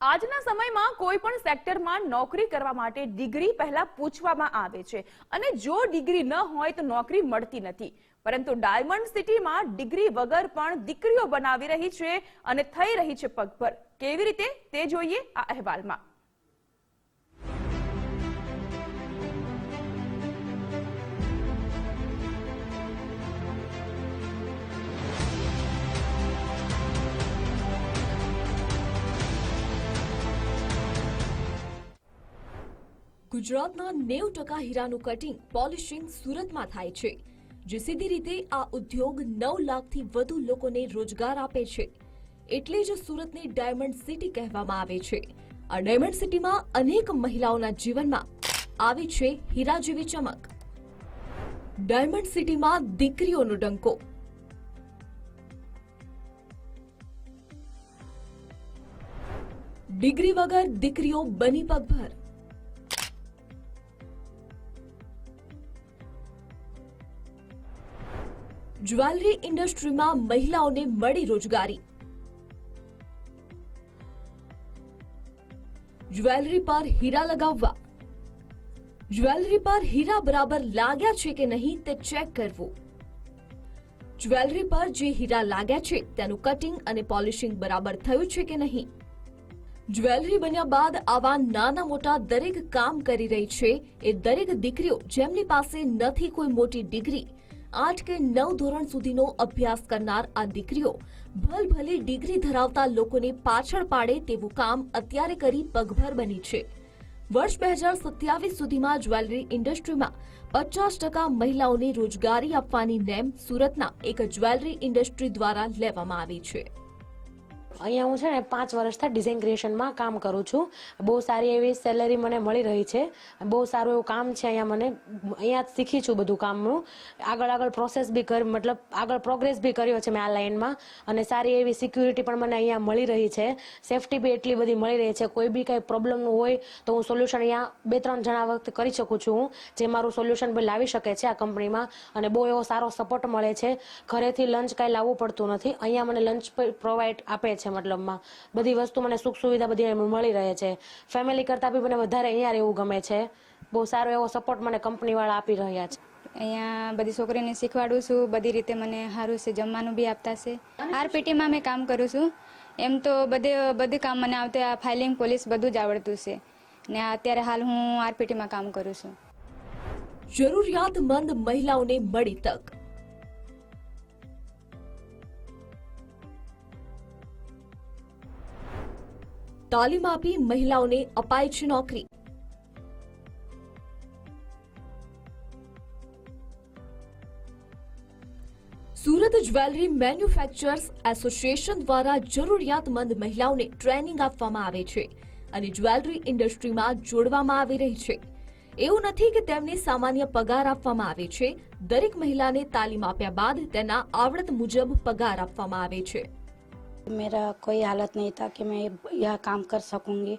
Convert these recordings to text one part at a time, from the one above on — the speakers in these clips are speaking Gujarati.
આજના સમયમાં કોઈ પણ સેક્ટરમાં નોકરી કરવા માટે ડિગ્રી પહેલા પૂછવામાં આવે છે. અને જો ડિગ્રી ન હોય તો નોકરી મળતી નથી. પરંતુ ડાયમંડ સિટીમાં ડિગ્રી વગર પણ દીકરીઓ બનાવી રહી છે અને થઈ રહી છે પગભર. કેવી રીતે તે જોઈએ આ અહેવાલમાં. ગુજરાતના નેવ ટકા હીરાનું કટિંગ પોલિશિંગ સુરતમાં થાય છે, જે સીધી રીતે આ ઉદ્યોગ નવ લાખથી વધુ લોકોને રોજગાર આપે છે. એટલે જ સુરતને ડાયમંડ સિટી કહેવામાં આવે છે. આ ડાયમંડ સિટીમાં અનેક મહિલાઓના જીવનમાં આવી છે હીરા જેવી ચમક. ડાયમંડ સિટીમાં દીકરીઓનો ડંકો. ડિગ્રી વગર દીકરીઓ બની પગભર. જ્વેલરી ઇન્ડસ્ટ્રીમાં મહિલાઓને મળી રોજગારી. જ્વેલરી પર હીરા લગાવવા. જ્વેલરી પર હીરા બરાબર લાગ્યા છે કે નહીં તે ચેક કરવું. જ્વેલરી પર જે હીરા લાગ્યા છે તેનું કટિંગ અને પોલિશિંગ બરાબર થયું છે કે નહીં? જ્વેલરી બન્યા બાદ આવા નાના મોટા દરેક કામ કરી રહી છે એ દરેક દીકરીઓ જેમની પાસે નથી કોઈ મોટી ડિગ્રી આઠ કે નવ ધોરણ સુધીનો અભ્યાસ કરનાર આ દીકરીઓ ભલભલી ડિગ્રી ધરાવતા લોકોને પાછળ પાડે તેવું કામ અત્યારે કરી પગભર બની છે. વર્ષ બે હજાર સત્યાવીસ સુધીમાં જ્વેલરી ઇન્ડસ્ટ્રીમાં પચાસ ટકા મહિલાઓને રોજગારી આપવાની નેમ સુરતના એક જ્વેલરી ઇન્ડસ્ટ્રી દ્વારા લેવામાં આવી છે. અહીંયા હું છે ને પાંચ વર્ષથી ડિઝાઇન ક્રિએશનમાં કામ કરું છું. બહુ સારી એવી સેલરી મને મળી રહી છે. બહુ સારું એવું કામ છે અહીંયા મને. અહીંયા જ શીખી છું બધું કામનું. આગળ આગળ પ્રોસેસ બી કરી, મતલબ આગળ પ્રોગ્રેસ બી કર્યો છે મેં આ લાઈનમાં અને સારી એવી સિક્યુરિટી પણ મને અહીંયા મળી રહી છે. સેફટી બી એટલી બધી મળી રહી છે. કોઈ બી કંઈ પ્રોબ્લેમનું હોય તો હું સોલ્યુશન અહીંયા બે ત્રણ જણા વખત કરી શકું છું હું, જે મારું સોલ્યુશન બી લાવી શકે છે આ કંપનીમાં અને બહુ એવો સારો સપોર્ટ મળે છે. ઘરેથી લંચ કાંઈ લાવવું પડતું નથી. અહીંયા મને લંચ પ્રોવાઈડ આપે છે. મતલબમાં. બધી વસ્તુ મને સુખ સુવિધા બધી મળી રહે છે. ફેમિલી કરતાં બી મને વધારે અહીંયા રહેવું ગમે છે. બહુ સારો એવો સપોર્ટ મને કંપનીવાળા આપી રહ્યા છે. અહીંયા બધી છોકરીને શીખવાડું છું બધી રીતે મને સારું છે જમવાનું બી આપતા છે. આરપીટીમાં મેં કામ કરું છું. એમ તો બધે બધું કામ મને આવતા આ ફાઇલિંગ પોલીસ બધું જ આવડતું છે. ને અત્યારે હાલ હું આરપીટીમાં કામ કરું છું. જરૂરિયાતમંદ મહિલાઓને મળી તક. તાલીમ આપી મહિલાઓને અપાય છે નોકરી. સુરત જ્વેલરી મેન્યુફેક્ચરર્સ એસોસિએશન દ્વારા જરૂરિયાતમંદ મહિલાઓને ટ્રેનિંગ આપવામાં આવે છે અને જ્વેલરી ઇન્ડસ્ટ્રીમાં જોડવામાં આવી રહી છે. એવું નથી કે તેમને સામાન્ય પગાર આપવામાં આવે છે. દરેક મહિલાને તાલીમ આપ્યા બાદ તેના આવડત મુજબ પગાર આપવામાં આવે છે. मेरा कोई हालत नहीं था कि मैं यहाँ काम कर सकूँगी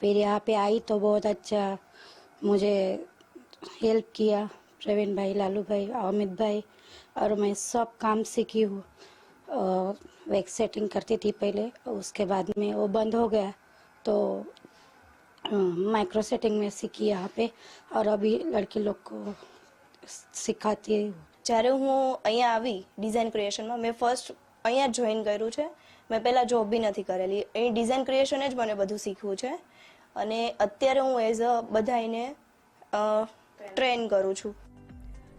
फिर यहाँ पे आई तो बहुत अच्छा मुझे हेल्प किया प्रवीण भाई लालू भाई अमित भाई और मैं सब काम सीखी हूँ वैक्स सेटिंग करती थी पहले उसके बाद में वो बंद हो गया तो माइक्रो सेटिंग में सीखी यहाँ पे और अभी लड़की लोग को सिखाती हूँ જ્યારે હું અહીંયા આવી ડિઝાઇન ક્રિએશનમાં મેં ફર્સ્ટ અહીંયા જ જોઈન કર્યું છે મેં પહેલાં જોબ બી નથી કરેલી. એ ડિઝાઇન ક્રિએશન જ મને બધું શીખવું છે. અને અત્યારે હું એઝ અ બધાને ટ્રેન કરું છું.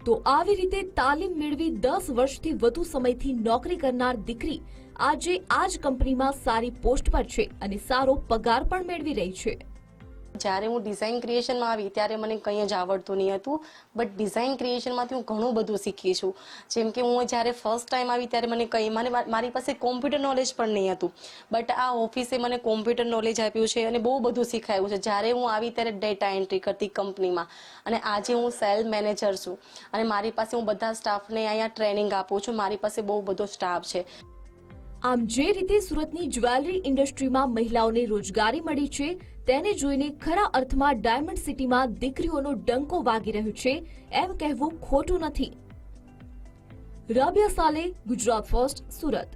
તો આવી રીતે તાલીમ મેળવી દસ વર્ષથી વધુ સમયથી નોકરી કરનાર દીકરી આજે આ જ કંપનીમાં સારી પોસ્ટ પર છે અને સારો પગાર પણ મેળવી રહી છે. જ્યારે હું ડિઝાઇન ક્રિએશનમાં આવી ત્યારે મને કંઈ જ આવડતું નહીં હતું. બટ ડિઝાઇન ક્રિએશનમાંથી હું ઘણું બધું શીખી છું. જેમ કે હું જ્યારે ફર્સ્ટ ટાઈમ આવી ત્યારે મને કંઈ, મને મારી પાસે કોમ્પ્યુટર નોલેજ પણ નહીં હતું. બટ આ ઓફિસે મને કોમ્પ્યુટર નોલેજ આપ્યું છે અને બહુ બધું શીખાયું છે. જ્યારે હું આવી ત્યારે ડેટા એન્ટ્રી કરતી કંપનીમાં અને આજે હું સેલ મેનેજર છું. અને મારી પાસે હું બધા સ્ટાફને અહીંયા ટ્રેનિંગ આપું છું. મારી પાસે બહુ બધો સ્ટાફ છે. આમ જે રીતે સુરતની જ્વેલરી ઇન્ડસ્ટ્રીમાં મહિલાઓને રોજગારી મળી છે તેને જોઈને ખરા અર્થમાં ડાયમંડ સિટીમાં દીકરીઓનો ડંકો વાગી રહ્યો છે એમ કહેવું ખોટું નથી. રાબિયા સાલે, ગુજરાત ફર્સ્ટ, સુરત.